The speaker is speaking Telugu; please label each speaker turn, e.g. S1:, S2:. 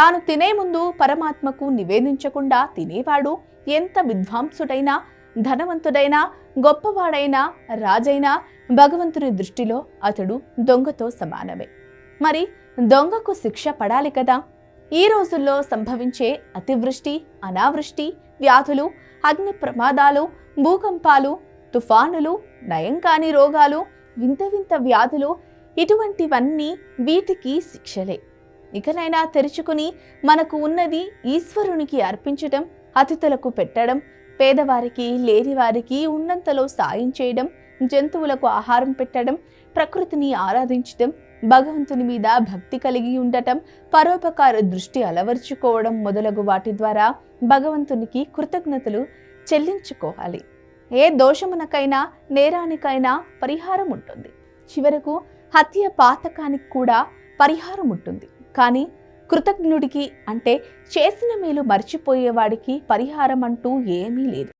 S1: తాను తినే ముందు పరమాత్మకు నివేదించకుండా తినేవాడు ఎంత విద్వాంసుడైనా ధనవంతుడైనా గొప్పవాడైనా రాజైనా భగవంతుని దృష్టిలో అతడు దొంగతో సమానమే. మరి దొంగకు శిక్ష పడాలి కదా? ఈ రోజుల్లో సంభవించే అతివృష్టి అనావృష్టి వ్యాధులు అగ్ని ప్రమాదాలు భూకంపాలు తుఫానులు నయం కాని రోగాలు వింత వింత వ్యాధులు ఇటువంటివన్నీ వీటికి శిక్షలే. ఇకనైనా తెరుచుకుని మనకు ఉన్నది ఈశ్వరునికి అర్పించడం అతిథులకు పెట్టడం పేదవారికి లేనివారికి ఉన్నంతలో సాయం చేయడం జంతువులకు ఆహారం పెట్టడం ప్రకృతిని ఆరాధించడం భగవంతుని మీద భక్తి కలిగి ఉండటం పరోపకార దృష్టి అలవర్చుకోవడం మొదలగు వాటి ద్వారా భగవంతునికి కృతజ్ఞతలు చెల్లించుకోవాలి. ఏ దోషమునకైనా నేరానికైనా పరిహారం ఉంటుంది చివరకు హత్య పాతకానికి కూడా పరిహారం ఉంటుంది కానీ కృతజ్ఞుడికి అంటే చేసిన మేలు మర్చిపోయేవాడికి పరిహారం అంటూ ఏమీ లేదు.